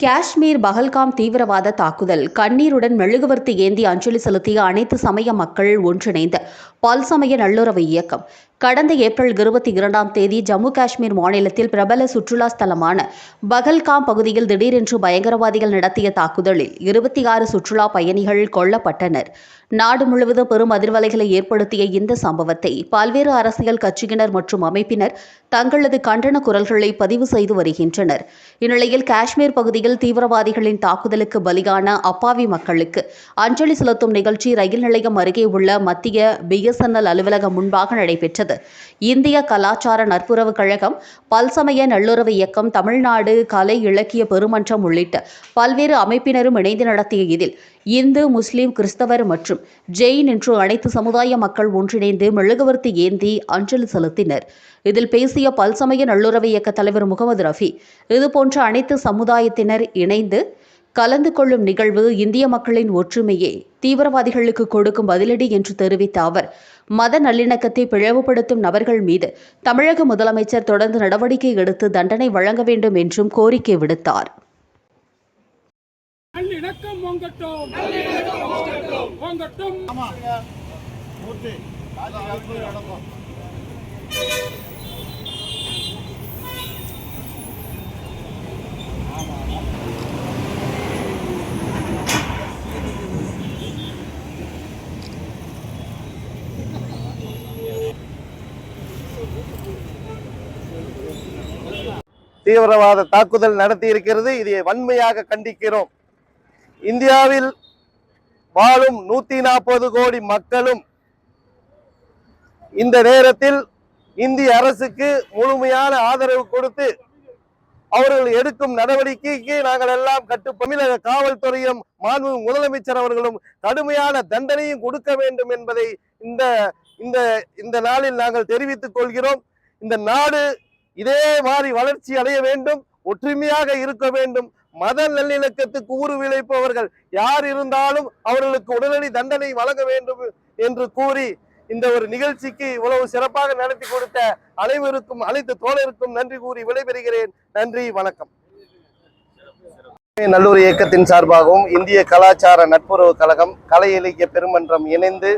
காஷ்மீர் பஹல்காம் தீவிரவாத தாக்குதல் கண்ணீருடன் மெழுகுவர்த்தி ஏந்தி அஞ்சலி செலுத்திய அனைத்து சமய மக்கள் ஒன்றிணைந்த பல்சமய நல்லுறவு இயக்கம். கடந்த ஏப்ரல் இருபத்தி இரண்டாம் தேதி ஜம்மு காஷ்மீர் மாநிலத்தில் பிரபல சுற்றுலா ஸ்தலமான பகல்காம் பகுதியில் திடீரென்று பயங்கரவாதிகள் நடத்திய தாக்குதலில் இருபத்தி ஆறு சுற்றுலா பயணிகள் கொல்லப்பட்டனர். நாடு முழுவதும் பெரும் அதிர்வலைகளை ஏற்படுத்திய இந்த சம்பவத்தை பல்வேறு அரசியல் கட்சியினர் மற்றும் அமைப்பினர் தங்களது கண்டன குரல்களை பதிவு செய்து வருகின்றனர். இந்நிலையில் காஷ்மீர் பகுதியில் தீவிரவாதிகளின் தாக்குதலுக்கு பலியான அப்பாவி மக்களுக்கு அஞ்சலி செலுத்தும் நிகழ்ச்சி ரயில் நிலையம் அருகே உள்ள மத்திய பிஎஸ்என்எல் அலுவலகம் முன்பாக நடைபெற்றது. இந்திய கலாச்சார நட்புறவு கழகம் பல்சமய நல்லுறவு இயக்கம் தமிழ்நாடு கலை இலக்கிய பெருமன்றம் உள்ளிட்ட பல்வேறு அமைப்பினரும் இணைந்து நடத்திய இதில் இந்து முஸ்லிம் கிறிஸ்தவர் மற்றும் ஜெயின் என்று அனைத்து சமுதாய மக்கள் ஒன்றிணைந்து மெழுகுவர்த்தி ஏந்தி அஞ்சலி செலுத்தினர். இதில் பேசிய பல்சமய நல்லுறவு இயக்க தலைவர் முகமது ரஃபி இதுபோன்ற அனைத்து சமுதாயத்தினர் இணைந்து கலந்து கொள்ளும் நிகழ்வு இந்திய மக்களின் ஒற்றுமையே தீவிரவாதிகளுக்கு கொடுக்கும் பதிலடி என்று தெரிவித்த அவர் மத நல்லிணக்கத்தை பிளவுபடுத்தும் நபர்கள் மீது தமிழக முதலமைச்சர் தொடர்ந்து நடவடிக்கை எடுத்து தண்டனை வழங்க வேண்டும் என்றும் கோரிக்கை விடுத்தார். நல்லிணக்கம் தீவிரவாத தாக்குதல் நடத்தி இருக்கிறது. இதை வன்மையாக கண்டிக்கிறோம். இந்தியாவில் வாழும் நூத்தி நாற்பது கோடி மக்களும் இந்த நேரத்தில் இந்திய அரசுக்கு முழுமையான ஆதரவு கொடுத்து அவர்கள் எடுக்கும் நடவடிக்கைக்கு நாங்கள் எல்லாம் கட்டு தமிழக காவல்துறையும் மாண்பு முதலமைச்சர் அவர்களும் கடுமையான தண்டனையும் கொடுக்க வேண்டும் என்பதை இந்த இந்த இந்த நாளில் நாங்கள் தெரிவித்துக் கொள்கிறோம். இந்த நாடு இதே மாதிரி வளர்ச்சி அடைய வேண்டும் ஒற்றுமையாக இருக்க வேண்டும். மத நல்லிணக்கத்துக்கு ஊறு விளைப்பவர்கள் யார் இருந்தாலும் அவர்களுக்கு உடனடி தண்டனை வழங்க வேண்டும் என்று கூறி இந்த ஒரு நிகழ்ச்சிக்கு இவ்வளவு சிறப்பாக நடத்தி கொடுத்த அனைவருக்கும் அனைத்து தோழருக்கும் நன்றி கூறி விடைபெறுகிறேன். நன்றி வணக்கம். நல்லூர் இயக்கத்தின் சார்பாகவும் இந்திய கலாச்சார நட்புறவு கழகம் கலை இலக்கிய பெருமன்றம் இணைந்து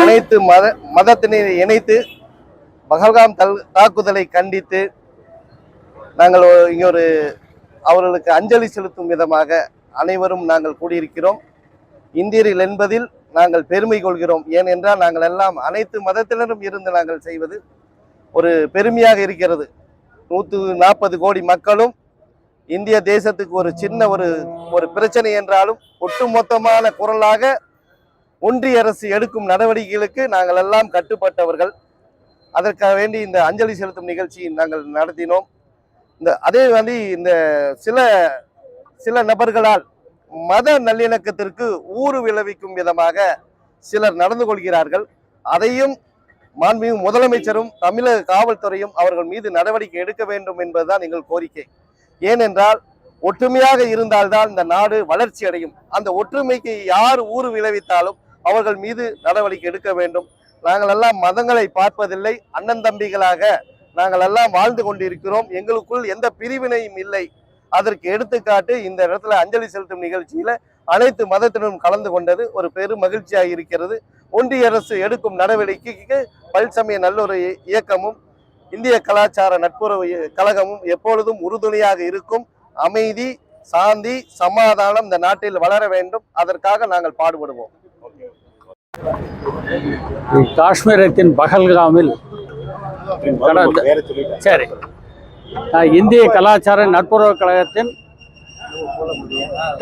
அனைத்து மத மதத்தினை இணைத்து பகல்காம் தல் தாக்குதலை கண்டித்து நாங்கள் இங்கே ஒரு அவர்களுக்கு அஞ்சலி செலுத்தும் விதமாக அனைவரும் நாங்கள் கூடியிருக்கிறோம். இந்தியர்கள் என்பதில் நாங்கள் பெருமை கொள்கிறோம். ஏனென்றால் நாங்கள் எல்லாம் அனைத்து மதத்தினரும் இருந்து நாங்கள் செய்வது ஒரு பெருமையாக இருக்கிறது. நூற்று நாற்பது கோடி மக்களும் இந்திய தேசத்துக்கு ஒரு சின்ன ஒரு ஒரு பிரச்சனை என்றாலும் ஒட்டுமொத்தமான குரலாக ஒன்றிய அரசு எடுக்கும் நடவடிக்கைகளுக்கு நாங்கள் எல்லாம் கட்டுப்பட்டவர்கள். அதற்காக வேண்டி இந்த அஞ்சலி செலுத்தும் நிகழ்ச்சி நாங்கள் நடத்தினோம். இந்த அதே மாதிரி இந்த சில சில நபர்களால் மத நல்லிணக்கத்திற்கு ஊறு விளைவிக்கும் விதமாக சிலர் நடந்து கொள்கிறார்கள். அதையும் மாண்பு முதலமைச்சரும் தமிழக காவல்துறையும் அவர்கள் மீது நடவடிக்கை எடுக்க வேண்டும் என்பதுதான் எங்கள் கோரிக்கை. ஏனென்றால் ஒற்றுமையாக இருந்தால்தான் இந்த நாடு வளர்ச்சி அடையும் அந்த ஒற்றுமைக்கு யார் ஊறு விளைவித்தாலும் அவர்கள் மீது நடவடிக்கை எடுக்க வேண்டும். நாங்கள் எல்லாம் மதங்களை பார்ப்பதில்லை அண்ணன் தம்பிகளாக நாங்கள் எல்லாம் வாழ்ந்து கொண்டிருக்கிறோம். எங்களுக்குள் எந்த பிரிவினையும் இல்லை. அதற்கு எடுத்துக்காட்டு இந்த இடத்துல அஞ்சலி செலுத்தும் நிகழ்ச்சியில அனைத்து மதத்தினரும் கலந்து கொண்டது ஒரு பெரும் மகிழ்ச்சியாக இருக்கிறது. ஒன்றிய அரசு எடுக்கும் நடவடிக்கைக்கு பல்சமய நல்லொரு இயக்கமும் இந்திய கலாச்சார நட்புறவு கழகமும் எப்பொழுதும் உறுதுணையாக இருக்கும். அமைதி சாந்தி சமாதானம் இந்த நாட்டில் வளர வேண்டும். அதற்காக நாங்கள் பாடுபடுவோம். காஷ்மீரத்தின் பகல்காமில் சரி. நான் இந்திய கலாச்சார நட்புறவு கழகத்தின்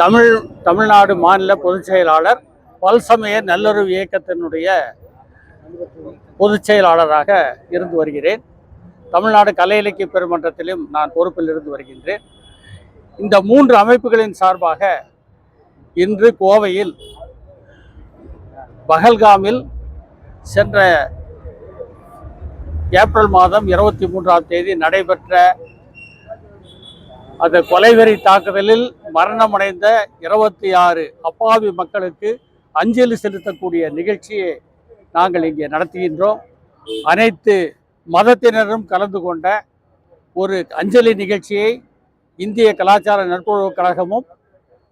தமிழ் தமிழ்நாடு மாநில பொதுச் செயலாளர் பல்சமய நல்லுறவு இயக்கத்தினுடைய பொதுச் செயலாளராக இருந்து வருகிறேன். தமிழ்நாடு கலை இலக்கிய பெருமன்றத்திலும் நான் பொறுப்பில் இருந்து வருகின்றேன். இந்த மூன்று அமைப்புகளின் சார்பாக இன்று கோவையில் பகல்காமில் சென்ற ஏப்ரல் மாதம் இருபத்தி மூன்றாம் தேதி நடைபெற்ற அந்த கொலைவெறி தாக்குதலில் மரணமடைந்த இருபத்தி ஆறு அப்பாவி மக்களுக்கு அஞ்சலி செலுத்தக்கூடிய நிகழ்ச்சியை நாங்கள் இங்கே நடத்துகின்றோம். அனைத்து மதத்தினரும் கலந்து கொண்ட ஒரு அஞ்சலி நிகழ்ச்சியை இந்திய கலாச்சார நட்புறவு கழகமும்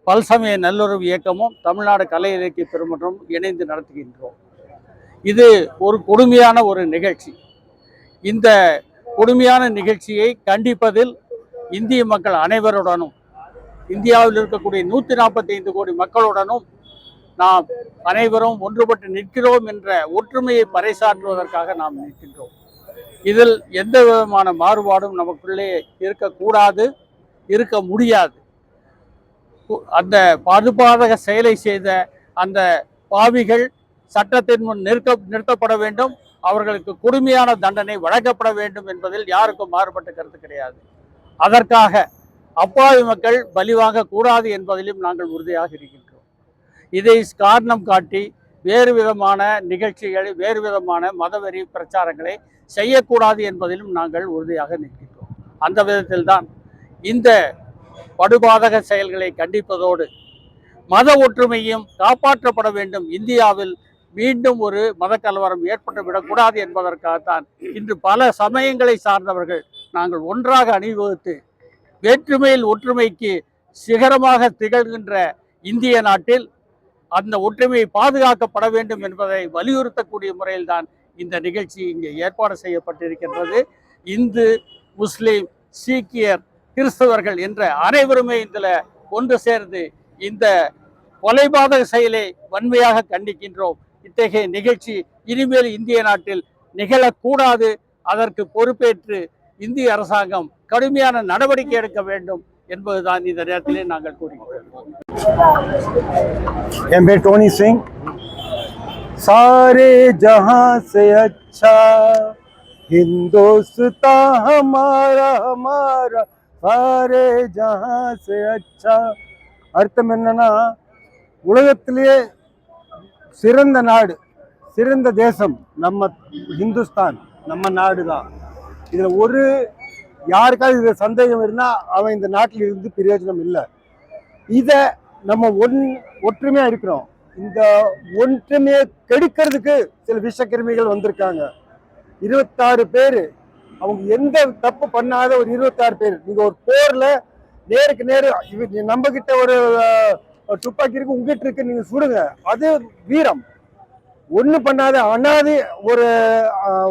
பல்சமய நல்லுறவு இயக்கமும் தமிழ்நாடு கலை இலக்கிய பெருமன்றம் இணைந்து நடத்துகின்றோம். இது ஒரு கொடுமையான ஒரு நிகழ்ச்சி. இந்த கொடுமையான நிகழ்ச்சியை கண்டிப்பதில் இந்திய மக்கள் அனைவருடனும் இந்தியாவில் இருக்கக்கூடிய நூற்றி நாற்பத்தி ஐந்து கோடி மக்களுடனும் நாம் அனைவரும் ஒன்றுபட்டு நிற்கிறோம் என்ற ஒற்றுமையை பறைசாற்றுவதற்காக நாம் நிற்கின்றோம். இதில் எந்த விதமான மாறுபாடும் நமக்குள்ளே இருக்கக்கூடாது இருக்க முடியாது. அந்த பாதுபாதக செயலை செய்த அந்த பாவிகள் சட்டத்தின் முன் நிற்க நிறுத்தப்பட வேண்டும். அவர்களுக்கு கொடுமையான தண்டனை வழங்கப்பட வேண்டும் என்பதில் யாருக்கும் மாறுபட்ட கருத்து கிடையாது. அதற்காக அப்பாவி மக்கள் பலிவாங்க கூடாது என்பதிலும் நாங்கள் உறுதியாக இருக்கின்றோம். இதை காரணம் காட்டி வேறு விதமான நிகழ்ச்சிகளை வேறு விதமான மதவெறி பிரச்சாரங்களை செய்யக்கூடாது என்பதிலும் நாங்கள் உறுதியாக நிற்கின்றோம். அந்த விதத்தில்தான் இந்த படுபாதக செயல்களை கண்டிப்பதோடு மத ஒற்றுமையும் காப்பாற்றப்பட வேண்டும். இந்தியாவில் மீண்டும் ஒரு மத கலவரம் ஏற்பட்டு விடக்கூடாது என்பதற்காகத்தான் இன்று பல சமயங்களை சார்ந்தவர்கள் நாங்கள் ஒன்றாக அணிவகுத்து வேற்றுமையில் ஒற்றுமைக்கு சிகரமாக திகழ்கின்ற இந்திய நாட்டில் அந்த ஒற்றுமையை பாதுகாக்கப்பட வேண்டும் என்பதை வலியுறுத்தக்கூடிய முறையில்தான் இந்த நிகழ்ச்சி இங்கே ஏற்பாடு செய்யப்பட்டிருக்கின்றது. இந்து முஸ்லீம் சீக்கியர் கிறிஸ்தவர்கள் என்ற அனைவருமே இதில் ஒன்று சேர்ந்து இந்த கொலைபாதக செயலை வன்மையாக கண்டிக்கின்றோம் இத்தகைய நிகழ்ச்சி இனிமேல் இந்திய நாட்டில் நிகழக்கூடாது அதற்கு பொறுப்பேற்று இந்திய அரசாங்கம் கடுமையான நடவடிக்கை எடுக்க வேண்டும் என்பதுதான் இந்த நேரத்திலே நாங்கள் கூறுகிறோம் एम ए टोनी सिंह सारे जहां से अच्छा हिंदुस्तां हमारा हमारा சாரே ஜஹாசே அச்சா. அர்த்தம் என்னன்னா உலகத்திலேயே சிறந்த நாடு சிறந்த தேசம் நம்ம ஹிந்துஸ்தான் நம்ம நாடு தான் இதில் ஒரு யாருக்காவது இதில் சந்தேகம் இருந்தால் அவன் இந்த நாட்டில் இருந்து பிரயோஜனம் இல்லை. இதை நம்ம ஒன் ஒற்றுமையாக இருக்கிறோம். இந்த ஒற்றுமையை கெடுக்கிறதுக்கு சில விஷக்கிருமிகள் வந்திருக்காங்க. இருபத்தாறு பேர் அவங்க எந்த தப்பு பண்ணாத ஒரு இருபத்தாறு பேர். நீங்க ஒரு போர்ல நேருக்கு நேரு நம்ம கிட்ட ஒரு துப்பாக்கி இருக்கு உங்ககிட்ட இருக்கு நீங்க சுடுங்க. அது வீரம். ஒண்ணு பண்ணாத அனாதி ஒரு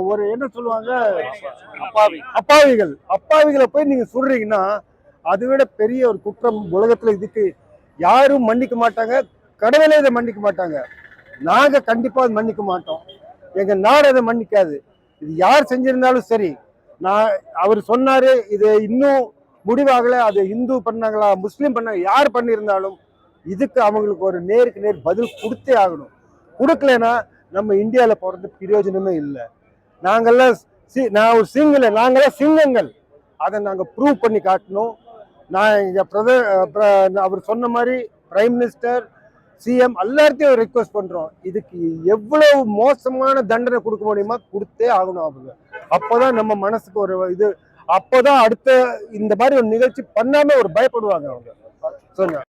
ஒரு என்ன சொல்லுவாங்க? அப்பாவி. அப்பாவிகள். அப்பாவிகளை போய் நீங்க சுடுறீங்கன்னா அதை விட பெரிய ஒரு குற்றம் உலகத்துல இதுக்கு யாரும் மன்னிக்க மாட்டாங்க. கடவுளே இதை மன்னிக்க மாட்டாங்க. நாங்க கண்டிப்பா மன்னிக்க மாட்டோம். எங்க நாடு அதை மன்னிக்காது. இது யார் செஞ்சிருந்தாலும் சரி. நான் அவர் சொன்னாரு இது இன்னும் முடிவாகல அது இந்து பண்ணாங்களா முஸ்லீம் பண்ணாங்க யார் பண்ணியிருந்தாலும் இதுக்கு அவங்களுக்கு ஒரு நேருக்கு நேர் பதில் கொடுத்தே ஆகணும். கொடுக்கலனா நம்ம இந்தியாவில் போகிறது பிரயோஜனமே இல்லை. நாங்கள்லாம் சி- நான் ஒரு சிங்கிள் நாங்கெல்லாம் சிங்கங்கள். அதை நாங்கள் ப்ரூவ் பண்ணி காட்டணும். நான் இங்கே பிரத அவர் சொன்ன மாதிரி பிரைம் மினிஸ்டர் சிஎம் எல்லாத்தையும் ரெக்வஸ்ட் பண்றோம். இதுக்கு எவ்வளவு மோசமான தண்டனை கொடுக்க முடியுமா கொடுத்தே ஆகணும் அவங்க. அப்போதான் நம்ம மனசுக்கு ஒரு இது அப்போதான் அடுத்த இந்த மாதிரி ஒரு நிகழ்ச்சி பண்ணாம ஒரு பயப்படுவாங்க அவங்க. சொல்லுங்க.